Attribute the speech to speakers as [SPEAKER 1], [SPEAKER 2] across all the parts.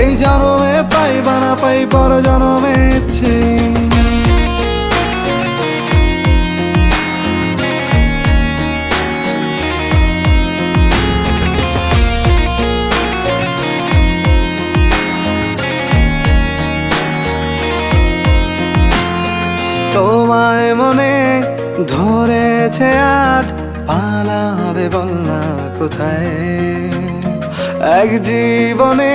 [SPEAKER 1] এই জনমে পাই বা না পাই, পর জনমে তোমায় মনে ধরেছে আজ, পালাবে বল না কোথায়? এক জীবনে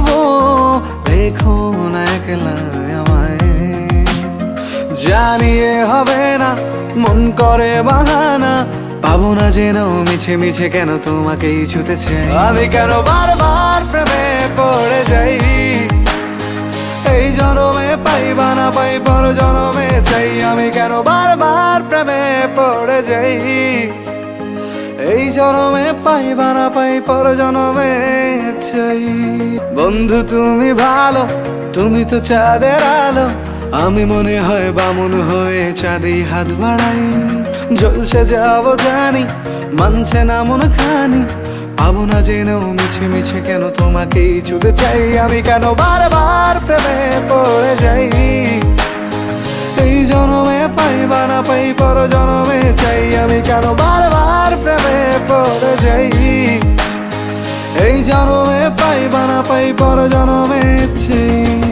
[SPEAKER 1] জানিয়ে হবে না, মন করে বাহানা পাবো না যেন মিছে মিছে কেন তোমাকেই ছুতে চাই আমি কেন বারবার প্রেমে পড়ে যাই? এই জনমে পাই বা না পাই, পর জনমে চাই। আমি কেন বারবার প্রেমে পড়ে যাই? এই জনমে পাই বা না পাই, পর জনমে চাই। বন্ধু, তুমি ভালো, তুমি তো চাঁদের আলো। আমি মনে হয় বামন হয়ে চাঁদেই হাত বাড়াই। জলসে যাব জানি, মানছে না মন খানি। পাবো না জেনেও মিছে মিছে কেন তোমাকেই ছুতে চাই। আমি কেন বারবার প্রেমে পড়ে যাই? এই জনমে পাই বা না পাই, পর জনমে চাই। আমি কেন বারবার প্রেমে পড়ে যাই? এই জনমে পাই বা না পাই, পর জনমে চাই।